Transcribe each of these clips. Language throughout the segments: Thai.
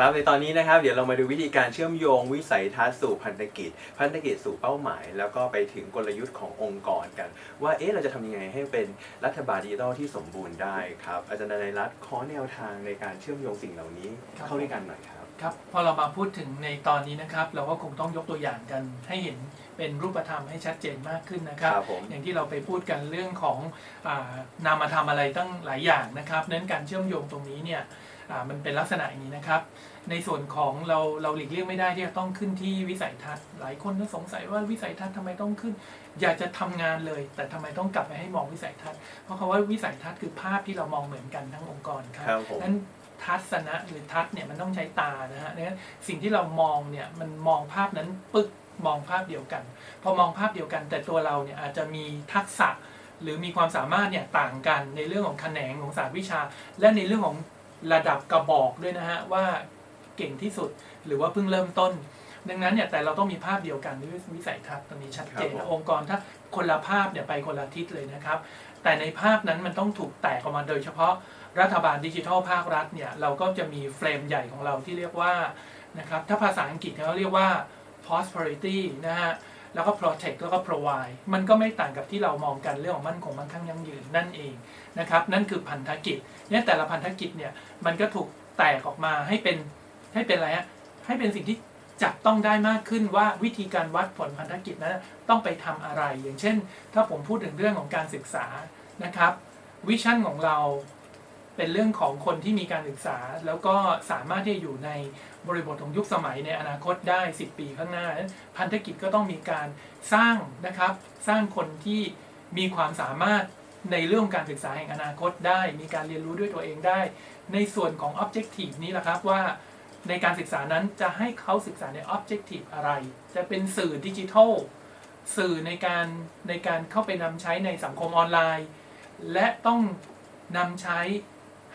ครับในตอนนี้นะครับเดี๋ยวเรามาดูวิธีการเชื่อมโยงวิสัยทัศน์สู่พันธกิจ พันธกิจสู่เป้าหมาย แล้วก็ไปถึงกลยุทธ์ขององค์กรกัน ว่าเอ๊ะเราจะทำยังไงให้เป็นรัฐบาลดิจิทัลที่สมบูรณ์ได้ครับอาจารย์นายรัตน์ขอแนวทางในการเชื่อมโยงสิ่งเหล่านี้ครับเข้าด้วยกันหน่อยครับครับพอเรามาพูดถึงในตอนนี้นะครับ เราก็คงต้องยกตัวอย่างกันให้เห็นเป็นรูปธรรมให้ชัดเจนมากขึ้นนะครับครับผมอย่างที่เราไปพูดกันเรื่องของอานามธรรมอะไรตั้งหลายอย่างนะครับนั้นการเชื่อมโยงตรงนี้เนี่ยอ่า มันเป็นลักษณะอย่างนี้นะครับ ในส่วนของเราเราหลีกเลี่ยงไม่ได้ที่จะต้องขึ้นที่วิสัยทัศน์ หลายคนก็สงสัยว่าวิสัยทัศน์ทำไมต้องขึ้น อยากจะทำงานเลย แต่ทำไมต้องกลับไปให้มองวิสัยทัศน์ เพราะคำว่าวิสัยทัศน์คือภาพที่เรามองเหมือนกันทั้งองค์กรครับครับผมนั้นทัศนะหรือทัศน์เนี่ยมันต้องใช้ตานะฮะดังนั้นสิ่งที่เรามองเนี่ยมันมองภาพนั้นปึ๊กมองภาพเดียวกัน พอมองภาพเดียวกัน แต่ตัวเราเนี่ยอาจจะมีทักษะหรือมีความสามารถเนี่ยต่างกันในเรื่องของแขนงของศาสตร์วิชา และในเรื่องของ ระดับกระบอกด้วยนะฮะว่าเก่งที่สุดหรือว่าเพิ่งเริ่มต้น ดังนั้นเนี่ยแต่เราต้องมีภาพเดียวกันด้วยวิสัยทัศน์ตรงนี้ชัดเจนครับผมองค์กรถ้าคนละภาพเนี่ยไปคนละทิศเลยนะครับ แต่ในภาพนั้นมันต้องถูกแตกออกมาโดยเฉพาะรัฐบาลดิจิทัลภาครัฐเนี่ยเราก็จะมีเฟรมใหญ่ของเราที่เรียกว่านะครับถ้าภาษาอังกฤษเขาเรียกว่า prosperity นะฮะ แล้วก็ protect แล้วก็ provide มันก็ไม่ต่างกับที่เรามองกันเรื่องของมั่นคงมั่งคั่งยั่งยืนนั่นเองนะครับนั่นคือพันธกิจเนี่ยแต่ละพันธกิจเนี่ยมันก็ถูกแตกออกมาให้เป็นให้เป็นอะไรฮะให้เป็นสิ่งที่จับต้องได้มากขึ้นว่าวิธีการวัดผลพันธกิจนั้นต้องไปทำอะไร อย่างเช่น ถ้าผมพูดถึงเรื่องของการศึกษานะครับวิชั่นของเรา เป็นเรื่องของคนที่มีการศึกษา แล้วก็สามารถที่จะอยู่ในบริบทของยุคสมัยในอนาคตได้ 10 ปีข้างหน้า พันธกิจก็ต้องมีการสร้างนะครับ สร้างคนที่มีความสามารถในเรื่องการศึกษาแห่งอนาคตได้ มีการเรียนรู้ด้วยตัวเองได้ ในส่วนของ Objective นี้แหละครับว่าในการศึกษานั้นจะให้เขาศึกษาใน Objective อะไร จะเป็นสื่อดิจิทัลสื่อในการในการเข้าไปนำใช้ในสังคมออนไลน์ และต้องนำใช้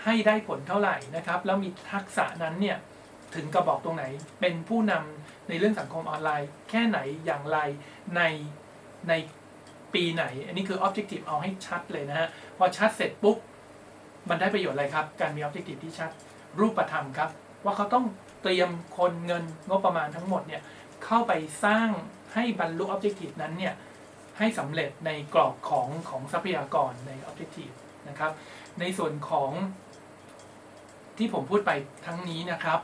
ให้ได้ผลเท่าไหร่นะครับ แล้วมีทักษะนั้นเนี่ยถึงกระบอกตรงไหน เป็นผู้นำในเรื่องสังคมออนไลน์ แค่ไหนอย่างไรในในปีไหน อันนี้คือ Objective เอาให้ชัดเลยนะฮะ พอชัดเสร็จปุ๊บ มันได้ประโยชน์อะไรครับ การมี Objective ที่ชัดรูปธรรมครับ ว่าเขาต้องเตรียมคนเงินงบประมาณทั้งหมดเนี่ยเข้าไปสร้างให้บรรลุ Objective นั้นเนี่ยให้สำเร็จในกรอบของของทรัพยากรใน Objective นะครับ ในส่วนของ ที่ผมพูดไปทั้งนี้นะครับ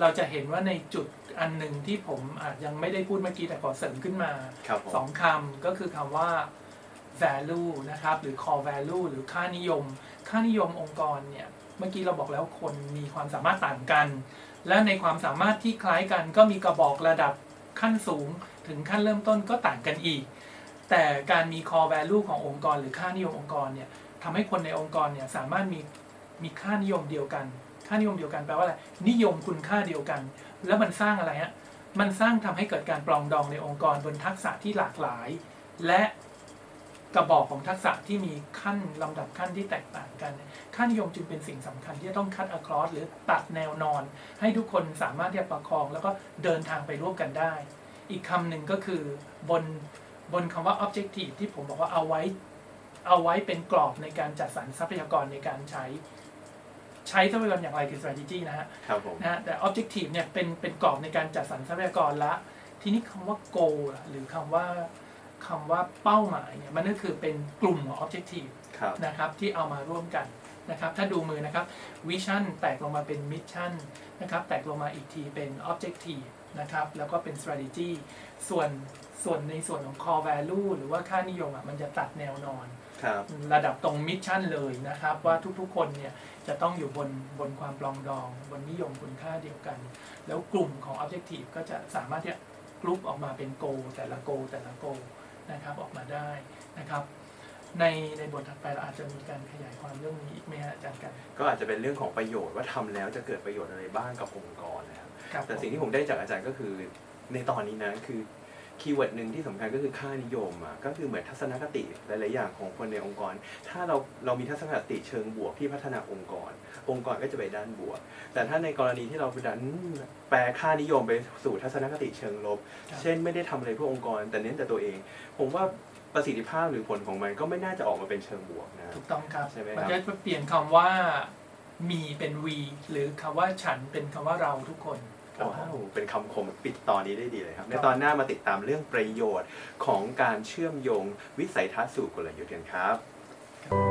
เราจะเห็นว่าในจุดอันหนึ่งที่ผมอาจยังไม่ได้พูดเมื่อกี้แต่ขอเสริมขึ้นมาครับผม สองคำก็คือคำว่า value นะครับ หรือ core value หรือค่านิยม ค่านิยมองค์กรเนี่ย เมื่อกี้เราบอกแล้วคนมีความสามารถต่างกัน และในความสามารถที่คล้ายกันก็มีกระบอกระดับขั้นสูง ถึงขั้นเริ่มต้นก็ต่างกันอีก แต่การมี core value ขององค์กร หรือค่านิยมองค์กรเนี่ยทำให้คนในองค์กรเนี่ยสามารถมีมีค่านิยมเดียวกัน ค่านิยมเดียวกันแปลว่าอะไรนิยมคุณค่าเดียวกัน แล้วมันสร้างอะไรฮะมันสร้างทำให้เกิดการปรองดองในองค์กรบนทักษะที่หลากหลาย และกระบอกของทักษะที่มีขั้นลำดับขั้นที่แตกต่างกันค่านิยมจึงเป็นสิ่งสำคัญที่จะต้องคัด across หรือตัดแนวนอน ให้ทุกคนสามารถที่จะประคอง แล้วก็เดินทางไปร่วมกันได้ อีกคำหนึ่งก็คือบนบนคำว่า objective ที่ผมบอกว่าเอาไว้ เอาไว้เป็นกรอบในการจัดสรรทรัพยากรในการใช้ ใช้ทรัพยากรอย่างไรคือ strategy นะฮะครับผม นะฮะแต่ objective เนี่ยเป็นเป็นกรอบในการจัดสรรทรัพยากรละ ทีนี้คำว่า goal ล่ะหรือคำว่าคำว่าเป้าหมายเนี่ยมันก็คือเป็นกลุ่มของ objective ครับ นะครับที่เอามาร่วมกันนะครับถ้าดูมือนะครับ vision แตกลงมาเป็น mission นะครับแตกลงมาอีกทีเป็น objective นะครับแล้วก็เป็น strategy ส่วน ส่วนในส่วนของ core value หรือว่าค่านิยมอะมันจะตัดแนวนอน ครับ ระดับตรงมิชชั่นเลยนะครับ ว่าทุกๆคนเนี่ยจะต้องอยู่บนบนความปลองดอง บนนิยมคุณค่าเดียวกัน แล้วกลุ่มของ Objective ก็จะสามารถที่จะกรุ๊ปออกมาเป็นโกแต่ละโกแต่ละโกนะครับออกมาได้นะครับ ในในบทถัดไปเราอาจจะมีการขยายความเรื่องนี้อีกไหมฮะอาจารย์กันก็อาจจะเป็นเรื่องของประโยชน์ว่าทำแล้วจะเกิดประโยชน์อะไรบ้างกับองค์กรนะครับ ครับแต่สิ่งที่ผมได้จากอาจารย์ก็คือในตอนนี้นะคือ คีย์เวิร์ดหนึ่งที่สำคัญก็คือค่านิยมอะก็คือเหมือนทัศนคติหลาย ๆ อย่างของคนในองค์กร ถ้าเราเรามีทัศนคติเชิงบวกที่พัฒนาองค์กร องค์กรก็จะไปด้านบวก แต่ถ้าในกรณีที่เราไปดันแปลค่านิยมไปสู่ทัศนคติเชิงลบครับเช่นไม่ได้ทำอะไรเพื่อองค์กร แต่เน้นแต่ตัวเอง ผมว่าประสิทธิภาพหรือผลของมันก็ไม่น่าจะออกมาเป็นเชิงบวกนะถูกต้องครับใช่ไหมครับมันจะเปลี่ยนคำว่ามีเป็น we หรือคำว่าฉันเป็นคำว่าเราทุกคน ว้าวเป็นคำคมปิดตอนนี้ได้ดีเลยครับ ในตอนหน้ามาติดตามเรื่องประโยชน์ของการเชื่อมโยงวิสัยทัศน์สู่กลยุทธ์กันครับ